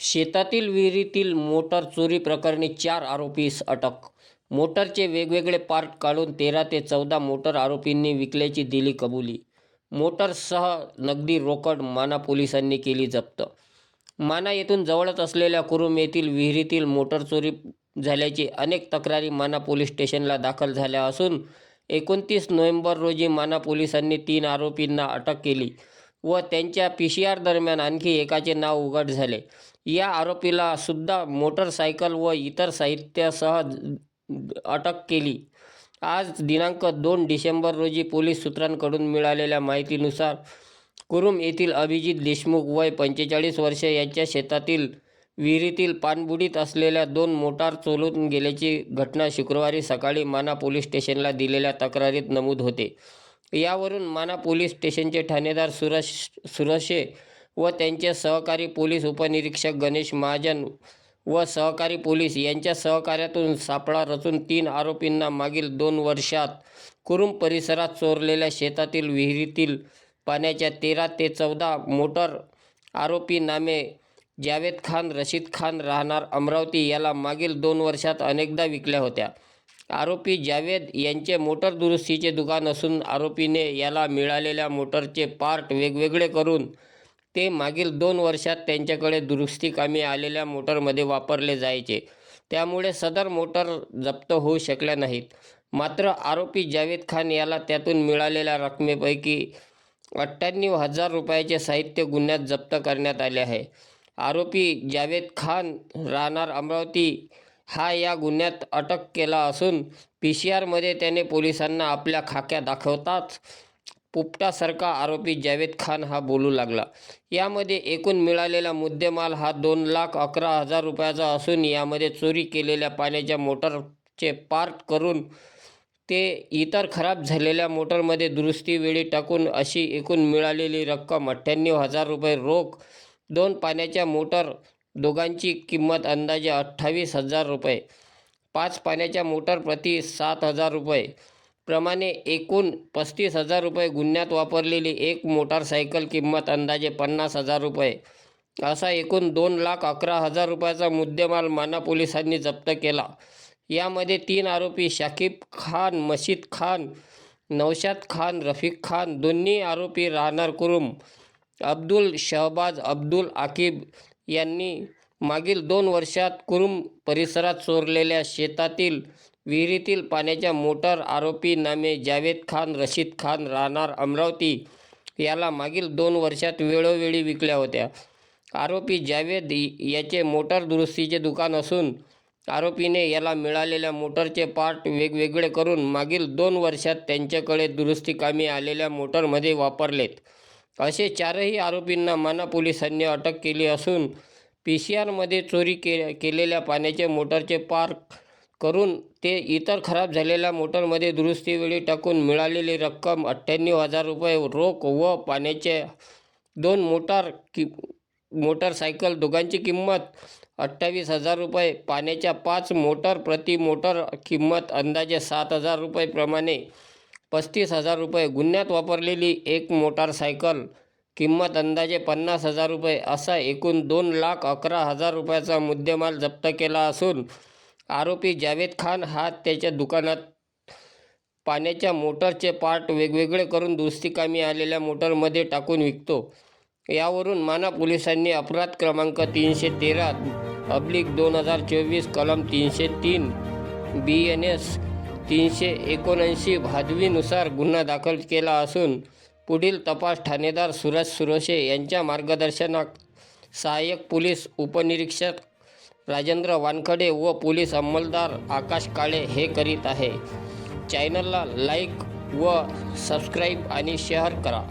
शेतातील विहिरीतील मोटार चोरी प्रकरणी चार आरोपीस अटक मोटरचे वेगवेगळे पार्ट काढून तेरा ते चौदा मोटर आरोपींनी विकल्याची दिली कबुली. मोटरसह नगदी रोकड माना पोलिसांनी केली जप्त. माना येथून जवळच असलेल्या कुरुम येथील विहिरीतील मोटर चोरी झाल्याची अनेक तक्रारी माना पोलीस स्टेशनला दाखल झाल्या असून एकोणतीस नोव्हेंबर रोजी माना पोलिसांनी तीन आरोपींना अटक केली व त्यांच्या पी सी आर दरम्यान आणखी एकाचे नाव उघड झाले. या आरोपीला सुद्धा मोटरसायकल व इतर साहित्यासह अटक केली. आज दिनांक दोन डिसेंबर रोजी पोलीस सूत्रांकडून मिळालेल्या माहितीनुसार कुरुम येथील अभिजित देशमुख वय पंचेचाळीस वर्षे यांच्या शेतातील विहिरीतील पाणबुडीत असलेल्या दोन मोटार चोलून गेल्याची घटना शुक्रवारी सकाळी माना पोलीस स्टेशनला दिलेल्या तक्रारीत नमूद होते. यावरून माना पोलीस स्टेशनचे ठाणेदार सुरश सुरशे व त्यांचे सहकारी पोलीस उपनिरीक्षक गणेश महाजन व सहकारी पोलीस यांच्या सहकार्यातून सापळा रचून तीन आरोपींना मागील दोन वर्षात कुरुम परिसरात चोरलेल्या शेतातील विहिरीतील पाण्याच्या तेरा ते चौदा मोटर आरोपी नामे जावेद खान रशीद खान राहणार अमरावती याला मागील दोन वर्षात अनेकदा विकल्या होत्या. आरोपी जावेद यांचे मोटर दुरुस्तीचे दुकान असून आरोपीने याला मिळालेल्या मोटरचे पार्ट वेगवेगळे करून ते मागील दोन वर्षात त्यांच्याकडे दुरुस्तीकामी आलेल्या मोटरमध्ये वापरले जायचे. त्यामुळे सदर मोटर जप्त होऊ शकल्या नाहीत. मात्र आरोपी जावेद खान याला त्यातून मिळालेल्या रकमेपैकी अठ्ठ्याण्णव हजार रुपयाचे साहित्य गुन्ह्यात जप्त करण्यात आले आहे. आरोपी जावेद खान राहणार अमरावती. हा या गुन्ह्यात अटक केला असून पी सी आरमध्ये त्याने पोलिसांना आपल्या खाक्या दाखवताच पोपटासारखा आरोपी जावेद खान हा बोलू लागला. यामध्ये एकूण मिळालेला मुद्देमाल हा दोन लाख अकरा हजार रुपयाचा असून यामध्ये चोरी केलेल्या पाण्याच्या मोटरचे पार्ट करून ते इतर खराब झालेल्या मोटरमध्ये दुरुस्तीवेळी टाकून अशी एकूण मिळालेली रक्कम अठ्ठ्याण्णव हजार रुपये रोख दोन पाण्याच्या मोटर दोघांची किंमत अंदाजे अठ्ठावीस हजार रुपये पाच पाण्याच्या मोटर प्रति सात हजार रुपये प्रमाणे एकूण पस्तीस हजार रुपये गुन्ह्यात वापरलेली एक मोटारसायकल किंमत अंदाजे पन्नास हजार रुपये. असा एकूण दोन लाख अकरा हजार रुपयाचा मुद्देमाल माना पोलिसांनी जप्त केला. यामध्ये तीन आरोपी शाकिब खान मशीद खान नौशाद खान रफिक खान दोन्ही आरोपी राहणार कुरुम अब्दुल शहबाज अब्दुल आकिब यांनी मागील दोन वर्षात कुरुम परिसरात चोरलेल्या शेतातील विहिरीतील पाण्याच्या मोटर आरोपी नामे जावेद खान रशीद खान राहणार अमरावती याला मागील दोन वर्षात वेळोवेळी विकल्या होत्या. आरोपी जावेद याचे मोटर दुरुस्तीचे दुकान असून आरोपीने याला मिळालेल्या मोटरचे पार्ट वेगवेगळे करून मागील दोन वर्षात त्यांच्याकडे दुरुस्ती कामी आलेल्या मोटरमध्ये वापरलेत. असे चारही आरोपींना माना पोलिसांनी अटक केली असून पी सी आरमध्ये चोरी के केलेल्या पाण्याचे मोटरचे पार्क करून ते इतर खराब झालेल्या मोटरमध्ये दुरुस्तीवेळी टाकून मिळालेली रक्कम अठ्ठ्याण्णव हजार रुपये रोख व पाण्याचे दोन मोटार कि मोटरसायकल दोघांची किंमत अठ्ठावीस हजार रुपये पाण्याच्या पाच मोटर प्रति मोटर किंमत अंदाजे सात हजार रुपयेप्रमाणे पस्तीस हजार रुपये. गुन्ह्यात वापरलेली एक मोटारसायकल किंमत अंदाजे पन्नास हजार रुपये असा एकूण दोन लाख अकरा हजार रुपयाचा मुद्देमाल जप्त केला असून आरोपी जावेद खान हा त्याच्या दुकानात पाण्याच्या मोटरचे पार्ट वेगवेगळे करून दुरुस्तीकामी आलेल्या मोटरमध्ये टाकून विकतो. यावरून माना पोलिसांनी अपराध क्रमांक तीनशे तेरा अब्लिक दोन हजार चोवीस कलम तीनशे तीन बी एन एस तीनशे एकोणऐंशी भादवीनुसार गुन्हा दाखल केला असून पुढील तपास ठाणेदार सुरज सुरोशे यांच्या मार्गदर्शनात सहाय्यक पोलीस उपनिरीक्षक राजेंद्र वानखडे व पोलीस अंमलदार आकाश काळे हे करीत आहे. चॅनलला लाईक व सबस्क्राईब आणि शेअर करा.